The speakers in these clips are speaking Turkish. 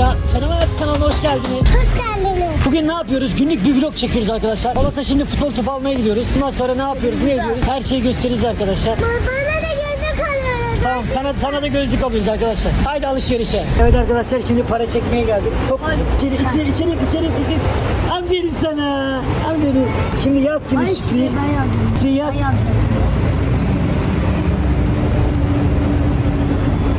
arkadaşlar. Fenomenaz kanalına hoş geldiniz. Hoş geldiniz. Bugün ne yapıyoruz? Günlük bir vlog çekiyoruz arkadaşlar. Polat'a şimdi futbol topu almaya gidiyoruz. Bundan sonra ne yapıyoruz, ne ediyoruz? Her şeyi gösteririz arkadaşlar. Bana da gözlük alıyoruz. Tamam sana sana da gözlük alıyoruz arkadaşlar. Haydi alışverişe. Evet arkadaşlar şimdi para çekmeye geldik. Çok içeri içeri içeri içeri içeri. Aferin sana. Aferin. Şimdi yaz şimdi şifreyi. Ben yazacağım. Şifreyi yaz. Ben yazacağım.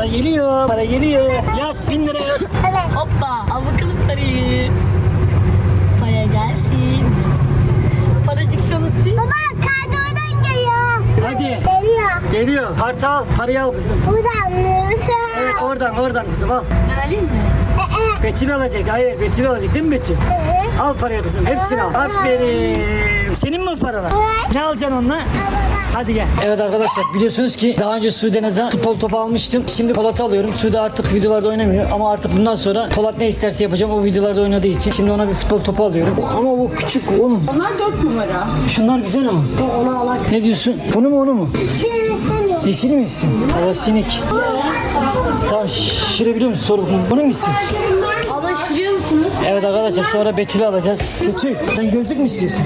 Para geliyor. Para geliyor. Yaz. Bin lira yaz. Evet. Hoppa. Al bakalım parayı. Para gelsin. Paracık şalısı değil. Baba kaydı oradan geliyor. Hadi. Geliyor. Geliyor. Kartı al. Parayı al kızım. Buradan mı? Evet oradan oradan kızım al. Ben alayım mı? Ee, Betül alacak. Hayır Betül alacak değil mi Betül? Al parayı kızım. Hepsini al. Aferin. Senin mi o paralar? Evet. Ne alacaksın onunla? Hadi gel. Evet arkadaşlar biliyorsunuz ki daha önce Sude Naz'a futbol topu almıştım. Şimdi Polat'ı alıyorum. Sude artık videolarda oynamıyor ama artık bundan sonra Polat ne isterse yapacağım o videolarda oynadığı için. Şimdi ona bir futbol topu alıyorum. Ama bu küçük oğlum. Onlar 4 numara. Şunlar güzel ama. Onu alak. Ne diyorsun? Bunu mu onu mu? Yeşil mi istiyorsun? Hava sinik. Tamam şişirebiliyor musun? Sor bakayım. Bunu mu istiyorsun? Abla şuraya musunuz? Evet arkadaşlar sonra Betül'ü alacağız. Betül sen gözlük mü istiyorsun?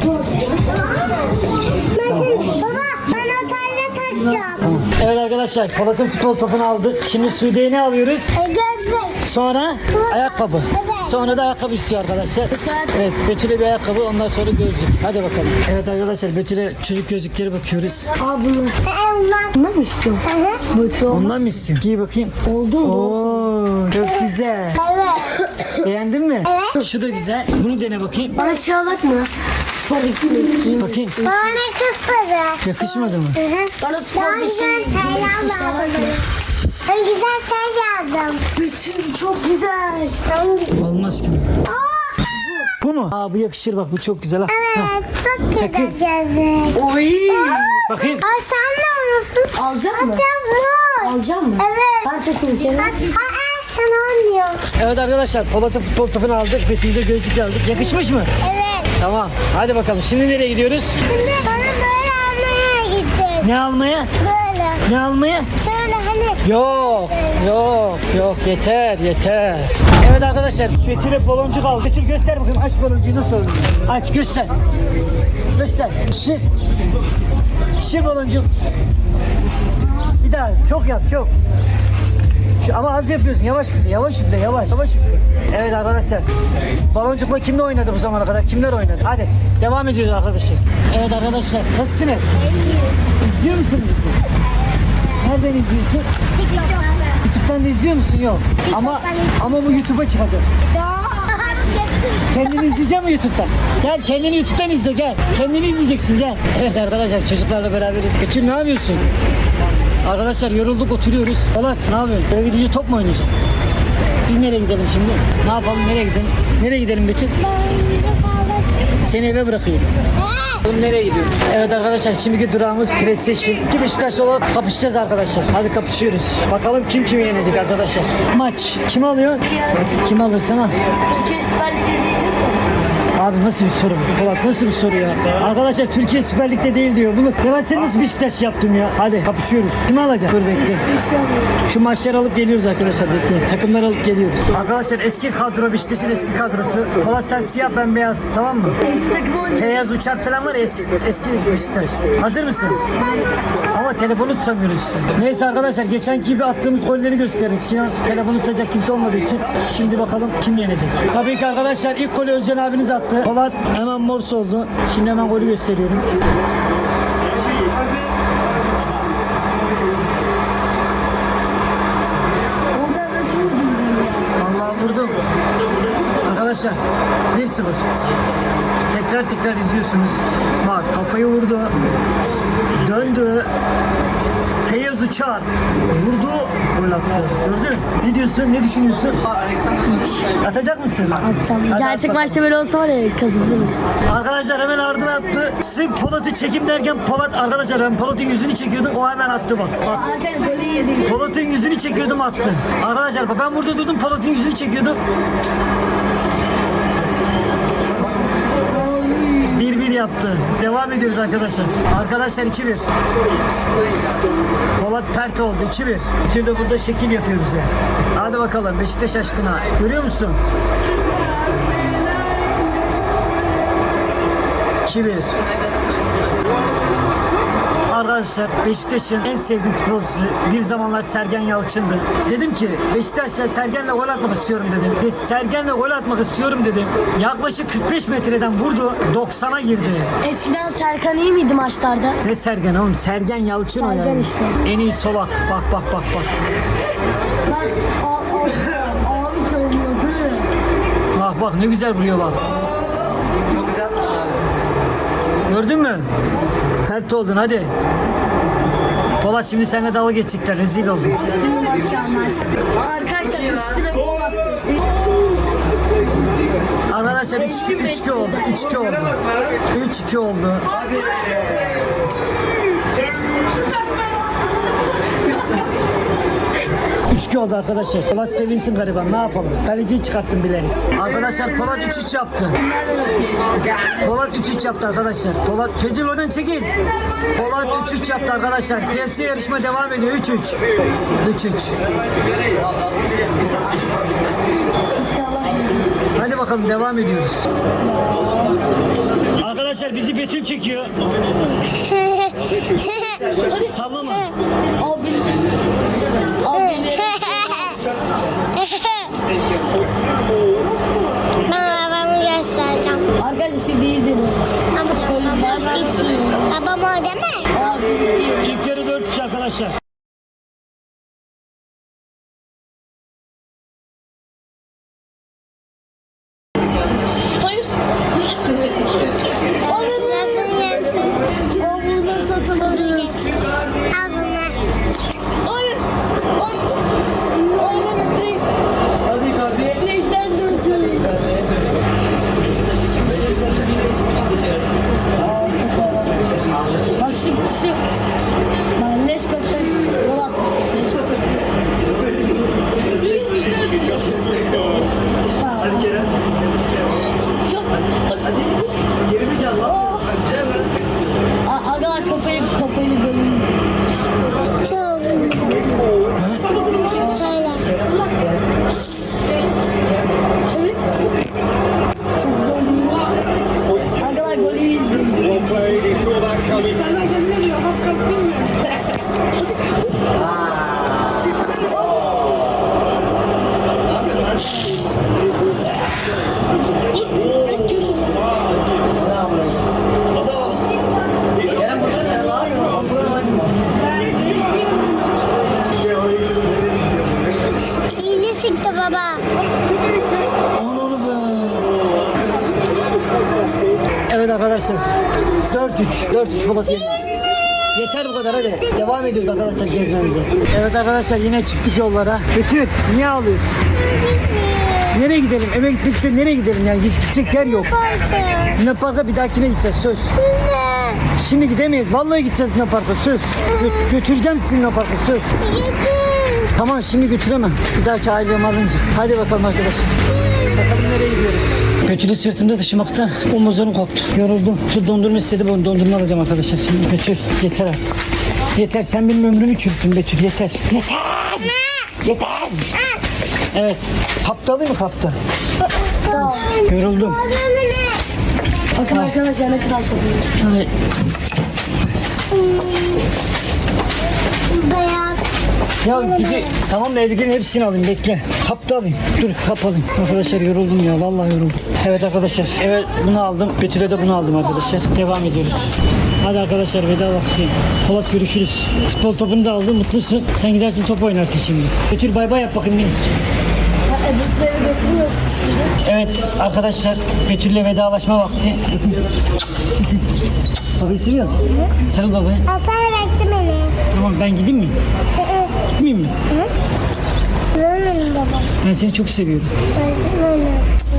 Ben seni- Baba. Evet arkadaşlar Polat'ın futbol topunu aldık. Şimdi Sude'ye ne alıyoruz? E, gözlük. Sonra ayakkabı. Evet. Sonra da ayakkabı istiyor arkadaşlar. Evet Betül'e bir ayakkabı ondan sonra gözlük. Hadi bakalım. Evet arkadaşlar Betül'e çocuk gözlükleri bakıyoruz. Aa bunu. Bunlar. Bunlar mı istiyorsun? Hı hı. Bu çok. Ondan mı istiyorsun? Giy bakayım. Oldu mu? Oo çok güzel. Evet. Beğendin mi? Şu da güzel. Bunu dene bakayım. Bana mı? Bakayım. Bana ne kısmadı? Yakışmadı mı? Hı hı. Bana spor bir güzel şey. aldım. Ben güzel şey aldım. Bütün çok güzel. Ben güzel. Olmaz ki. Bu mu? Aa bu yakışır bak bu çok güzel. Ha. Ha. Evet, çok güzel Takın. gözlük. Oy. Bakayım. Ay sen ne olursun? Alacak mı? Tamam. Alacak mı? Evet. Ben takayım içeri. Aa, sen oynuyor. Evet arkadaşlar Polat'ın futbol topunu aldık. Betül'de gözlük aldık. Yakışmış mı? Evet. Tamam. Hadi bakalım. Şimdi nereye gidiyoruz? Şimdi bana böyle almaya gideceğiz. Ne almaya? Böyle. Ne almaya? Şöyle hani. Yok. Yok. Yok. Yeter. Yeter. Evet arkadaşlar. Betül'e baloncuk aldık. Betül göster bakayım. Aç baloncuğu nasıl? Aç göster. Göster. Şişir. Şişir baloncuk. Bir daha. Çok yap. Çok. Şu- Ama az yapıyorsun. Yavaş üfle. Yavaş üfle. Yavaş. Yavaş üfle. Evet arkadaşlar. Baloncukla kimle oynadı bu zamana kadar? Kimler oynadı? Hadi. Devam ediyoruz arkadaşlar. Evet arkadaşlar. Nasılsınız? İzliyor musun bizi? Nereden izliyorsun? YouTube'dan da izliyor musun? Yok. Ama ama bu YouTube'a çıkacak. Kendini izleyecek mi YouTube'dan? Gel kendini YouTube'dan izle gel. Kendini izleyeceksin gel. Evet arkadaşlar çocuklarla beraberiz. Betül ne yapıyorsun? Arkadaşlar yorulduk oturuyoruz. Polat ne yapıyorsun? Böyle gidince top mu oynayacaksın? Biz nereye gidelim şimdi? Ne yapalım nereye gidelim? Nereye gidelim Betül? Seni eve bırakıyorum. Oğlum nereye gidiyoruz? Evet arkadaşlar şimdiki durağımız PlayStation. İki Beşiktaş olarak kapışacağız arkadaşlar. Hadi kapışıyoruz. Bakalım kim kimi yenecek arkadaşlar. Maç kim alıyor? Kim alırsa al. Abi nasıl bir soru bu Polat nasıl bir soru ya? Arkadaşlar Türkiye Süper Lig'de değil diyor. Bu nasıl? Ya ben seni nasıl Beşiktaş yaptım ya? Hadi kapışıyoruz. Kim alacak? Dur bekle. Şu maçları alıp geliyoruz arkadaşlar bekleyin. Takımları alıp geliyoruz. Arkadaşlar eski kadro Beşiktaş'ın eski kadrosu. Polat sen siyah ben beyaz tamam mı? Feyyaz uçak falan var ya eski, eski Beşiktaş. Hazır mısın? Ama telefonu tutamıyoruz işte. Neyse arkadaşlar geçenki gibi attığımız golleri gösteririz. Şimdi telefonu tutacak kimse olmadığı için. Şimdi bakalım kim yenecek. Tabii ki arkadaşlar ilk golü Özcan abiniz attı. Polat hemen mors oldu. Şimdi hemen golü gösteriyorum. Vallahi vurdum. Arkadaşlar 1-0. Tekrar tekrar izliyorsunuz. Bak kafayı vurdu. Döndü. Feyyaz Uçar vurdu. Gol attı. Gördün? Ne diyorsun? Ne düşünüyorsun? Atacak mısın? Atacağım. Hadi Gerçek at maçta böyle olsa var ya kazanırız. Arkadaşlar hemen ardına attı. Sırf Polat'ı çekim derken Polat arkadaşlar ben Polat'ın yüzünü çekiyordum. O hemen attı bak. Bak. Polat'ın yüzünü çekiyordum attı. Arkadaşlar bak ben burada durdum Polat'ın yüzünü çekiyordum. 1-1 yaptı. Devam ediyoruz arkadaşlar. Arkadaşlar 2-1. Polat pert oldu 2-1. Bir de burada şekil yapıyor bize. Hadi bakalım Beşiktaş aşkına. Görüyor musun? 2-1. Arkadaşlar Beşiktaş'ın en sevdiğim futbolcusu bir zamanlar Sergen Yalçın'dı. Dedim ki Beşiktaş'la Sergen'le gol atmak istiyorum dedim. Ve Sergen'le gol atmak istiyorum dedim. Yaklaşık 45 metreden vurdu. 90'a girdi. Eskiden Serkan iyi miydi maçlarda? Ne Sergen oğlum? Sergen Yalçın o Sergen yani. işte. En iyi solak. Bak bak bak bak. Bak a- a- abi çalınmadı. Bak bak ne güzel vuruyor bak. Çok güzel abi. Gördün mü? Pert oldun hadi. Polat şimdi seninle dalga geçecekler. Rezil oldun. Arkadaşlar üstüne gol attı. Arkadaşlar 3-2 3-2 oldu. 3-2 oldu. 3-2 oldu. Üç iki oldu arkadaşlar. Polat sevinsin gariban. Ne yapalım? Kaleciyi çıkarttım bilerek. Arkadaşlar Polat 3-3 yaptı. Polat 3-3 yaptı arkadaşlar. Polat Fedil oradan çekil. Polat 3-3 yaptı arkadaşlar. Kıyasıya yarışma devam ediyor. 3-3. 3-3. İnşallah. Hadi bakalım devam ediyoruz. Arkadaşlar bizi Betül çekiyor. Sallama. Abi. Abi. Arkadaşlar. 4-3. 4-3 babası. Yeter bu kadar hadi. Devam ediyoruz arkadaşlar gezmemize. Evet arkadaşlar yine çıktık yollara. Betül niye ağlıyorsun? Nereye gidelim? Eve gitmek için nereye gidelim yani? Hiç gidecek yer yok. Parkı. Luna Park'a bir dahakine gideceğiz söz. Ne? Şimdi gidemeyiz. Vallahi gideceğiz Luna Park'a söz. Gö- götüreceğim sizi Luna Park'a söz. Tamam şimdi götüremem. Bir dahaki ailemi alınca. Hadi bakalım arkadaşlar. Betül'ü sırtımda taşımaktan omuzlarım koptu. Yoruldum. Su dondurma istedi. Bunu dondurma alacağım arkadaşlar. Şimdi Betül yeter artık. Yeter sen benim ömrümü çürüttün Betül yeter. Yeter. Yeter. Evet. Kapta alayım mı kapta? Yoruldum. Bakın arkadaşlar ne kadar sokuyor. Ay, Beyaz. Ya gidi. Tamam da evdekilerin hepsini alayım bekle. Kapta alayım. Dur kap alayım. Arkadaşlar yoruldum ya vallahi yoruldum. Evet arkadaşlar evet bunu aldım. Betül'e de bunu aldım arkadaşlar. Devam ediyoruz. Hadi arkadaşlar veda vakti. Polat görüşürüz. Futbol topunu da aldım. Mutlusun. Sen gidersin top oynarsın şimdi. Betül bay bay yap bakayım benim. Götürmüyorsun şimdi. Evet arkadaşlar Betül'le vedalaşma vakti. Babayı seviyor musun? Sarıl babayı. Asar bekle beni. Tamam ben gideyim mi? Gitmeyeyim mi? Görmedim baba. Ben seni çok seviyorum. Görmedim.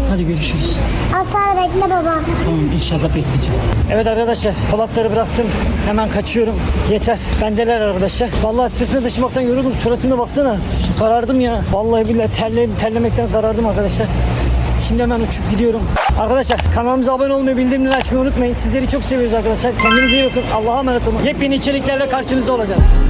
Hadi görüşürüz. Asar bekle baba. Tamam inşallah bekleyeceğim. Evet arkadaşlar Polatları bıraktım. Hemen kaçıyorum. Yeter. Bendeler arkadaşlar. Vallahi sırtını taşımaktan yoruldum. Suratına baksana. Karardım ya. Vallahi billahi terle, terlemekten karardım arkadaşlar. Şimdi hemen uçup gidiyorum. Arkadaşlar kanalımıza abone olmayı, bildirimleri açmayı unutmayın. Sizleri çok seviyoruz arkadaşlar. Kendinize iyi bakın. Allah'a emanet olun. Yepyeni içeriklerle karşınızda olacağız.